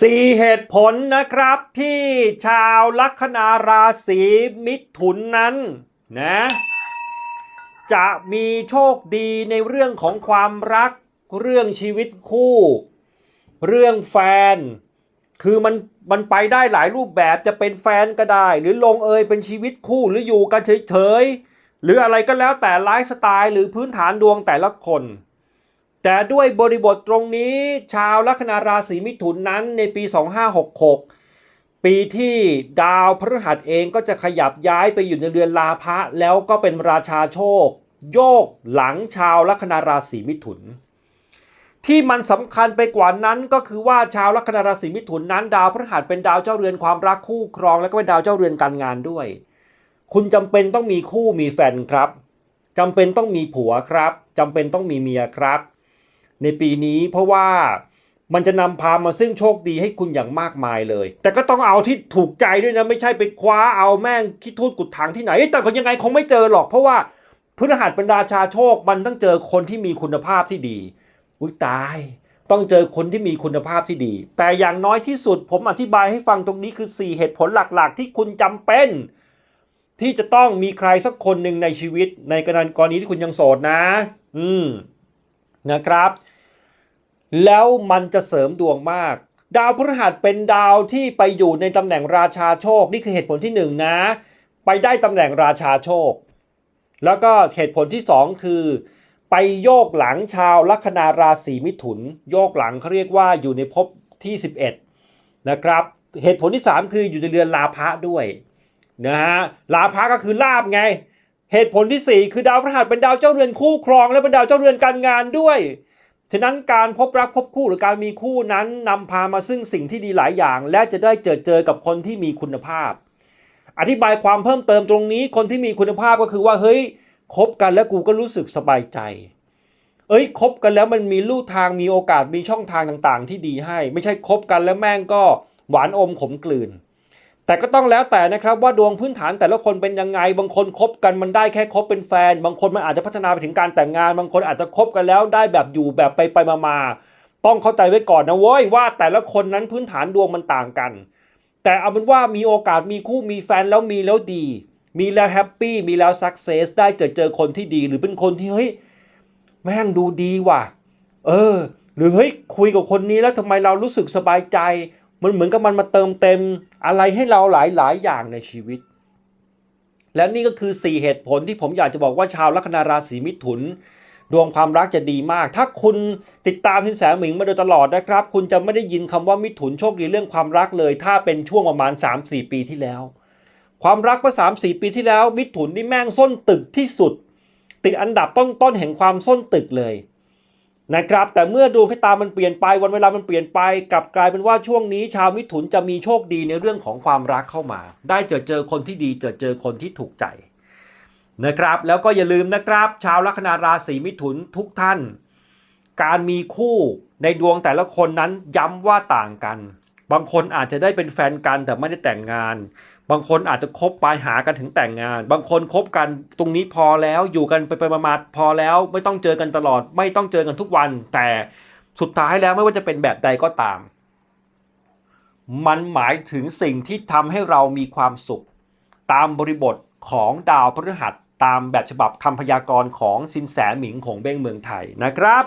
สี่เหตุผลนะครับที่ชาวลัคนาราศีมิถุนนั้นนะจะมีโชคดีในเรื่องของความรัก เรื่องชีวิตคู่ เรื่องแฟน คือมันมันไปได้หลายรูปแบบจะเป็นแฟนก็ได้ หรือลงเอยเป็นชีวิตคู่หรืออยู่กันเฉยๆหรืออะไรก็แล้วแต่ไลฟ์สไตล์หรือพื้นฐานดวงแต่ละคน แต่ด้วยบริบทตรงนี้ชาวลัคนาราศีมิถุนนั้นในปี 2566 ปีที่ดาวพฤหัสเองก็จะขยับย้ายไปอยู่ในเรือนลาภะแล้วก็เป็นราชาโชค โยกหลังชาวลัคนาราศีมิถุน ที่มันสำคัญไปกว่านั้นก็คือว่าชาวลัคนาราศีมิถุนนั้น ดาวพฤหัสเป็นดาวเจ้าเรือนความรักคู่ครอง แล้วก็เป็นดาวเจ้าเรือนการงานด้วย คุณจำเป็นต้องมีคู่มีแฟนครับจำเป็นต้องมีผัวครับจำเป็นต้องมีเมียครับ ในปีนี้เพราะว่ามันจะนำพามาซึ่งโชคดีให้คุณอย่างมากมายเลย แต่ก็ต้องเอาที่ถูกใจด้วยนะไม่ใช่ไปคว้าเอาแม่งคิดทูดกุดถังที่ไหนเอ้แต่ก็ยังไงคงไม่เจอหรอก เพราะว่าพฤหัสเป็นราชาโชคมันต้องเจอคนที่มีคุณภาพที่ดีอุ้ยตาย ต้องเจอคนที่มีคุณภาพที่ดี แต่อย่างน้อยที่สุดผมอธิบายให้ฟังตรงนี้คือ 4 เหตุผลหลักๆ ที่คุณจำเป็น ที่จะต้องมีใครสักคนหนึ่งในชีวิตในกรณีที่คุณยังโสดนะ อืมนะครับ แล้วมันจะเสริมดวงมาก ดาวพฤหัสเป็นดาวที่ไปอยู่ในตำแหน่งราชาโชค นี่คือเหตุผลที่หนึ่งนะ ไปได้ตำแหน่งราชาโชค แล้วก็เหตุผลที่สองคือ ไปโยกหลังชาวลัคนาราศีมิถุน โยกหลังเขาเรียกว่าอยู่ในภพที่ 11 นะครับ เหตุผลที่ 3 คืออยู่ในเรือนลาภะด้วยนะฮะลาภะก็คือลาบไง เหตุผลที่ 4 คือดาวพฤหัสเป็นดาวเจ้าเรือนคู่ครองและเป็นดาวเจ้าเรือนการงานด้วย ฉะนั้นการพบรักพบคู่หรือการมีคู่นั้นนำพามาซึ่งสิ่งที่ดีหลายอย่าง และจะได้เจอเจอกับคนที่มีคุณภาพ อธิบายความเพิ่มเติมตรงนี้คนที่มีคุณภาพก็คือว่าเฮ้ยคบกันแล้วกูก็รู้สึกสบายใจ เอ้ยคบกันแล้วมันมีลู่ทางมีโอกาสมีช่องทางต่างๆ ที่ดีให้ ไม่ใช่คบกันแล้วแม่งก็หวานอมขมกลืน แต่ก็ต้องแล้วแต่นะครับว่าดวงพื้นฐานแต่ละคนเป็นยังไง บางคนคบกันมันได้แค่คบเป็นแฟน บางคนมันอาจจะพัฒนาไปถึงการแต่งงาน บางคนอาจจะคบกันแล้วได้แบบอยู่แบบไปไปมามาๆต้องเข้าใจไว้ก่อนนะเว้ยว่าแต่ละคนนั้นพื้นฐานดวงมันต่างกัน แต่เอาเป็นว่ามีโอกาสมีคู่มีแฟนแล้วมีแล้วดี มีแล้วแฮปปี้มีแล้วสักเซสได้เจอเจอคนที่ดีหรือเป็นคนที่เฮ้ยแม่งดูดีว่ะ เออ หรือเฮ้ยคุยกับคนนี้แล้วทำไมเรารู้สึกสบายใจ มันเหมือนกับมันมาเติมเต็มอะไรให้เราหลายหลายอย่างในชีวิต และนี่ก็คือ 4 เหตุผลที่ผมอยากจะบอกว่าชาวลัคนาราศีมิถุน ดวงความรักจะดีมาก ถ้าคุณติดตามพินแสหมิงมาโดยตลอดนะครับ คุณจะไม่ได้ยินคำว่ามิถุนโชคดีเรื่องความรักเลย ถ้าเป็นช่วงประมาณ 3-4 ปีที่แล้ว ความรักเมื่อสามสี่ปีที่แล้ว มิถุนนี่แม่งส้นตึกที่สุด ติดอันดับต้นต้นๆแห่งความส้นตึกเลย นะครับแต่เมื่อดวงชะตามันเปลี่ยนไปวันเวลามันเปลี่ยนไปกลับกลายเป็นว่าช่วงนี้ชาวมิถุนจะมีโชคดีในเรื่องของความรักเข้ามา ได้เจอเจอคนที่ดีเจอเจอคนที่ถูกใจนะครับ แล้วก็อย่าลืมนะครับ ชาวลัคนาราศีมิถุนทุกท่าน การมีคู่ในดวงแต่ละคนนั้นย้ำว่าต่างกัน บางคนอาจจะได้เป็นแฟนกันแต่ไม่ได้แต่งงาน บางคนอาจจะคบไปหากันถึงแต่งงาน บางคนคบกันตรงนี้พอแล้วอยู่กันไปไปมาๆพอแล้ว ไม่ต้องเจอกันตลอด ไม่ต้องเจอกันทุกวัน แต่สุดท้ายแล้วไม่ว่าจะเป็นแบบใดก็ตาม มันหมายถึงสิ่งที่ทำให้เรามีความสุข ตามบริบทของดาวพฤหัสตามแบบฉบับคำพยากรณ์ของสินแสหมิงของเบ้งเมืองไทยนะครับ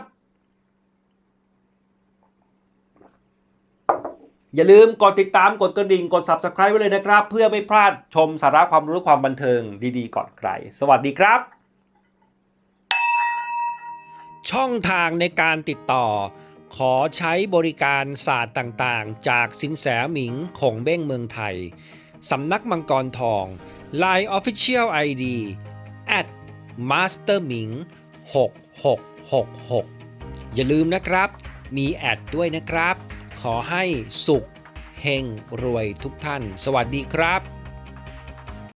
อย่าลืมกดติดตามกดกระดิ่งกด subscribe ไว้เลยนะครับ เพื่อไม่พลาดชมสาระความรู้ความบันเทิงดีๆ ก่อนใคร สวัสดีครับ ช่องทางในการติดต่อ ขอใช้บริการศาสตร์ต่างๆ จากสินแสหมิงคงเบ้งเมืองไทย สำนักมังกรทอง Line Official ID at master หมิง6666 อย่าลืมนะครับ มีแอดด้วยนะครับ ขอให้สุขเฮงรวยทุกท่าน สวัสดีครับ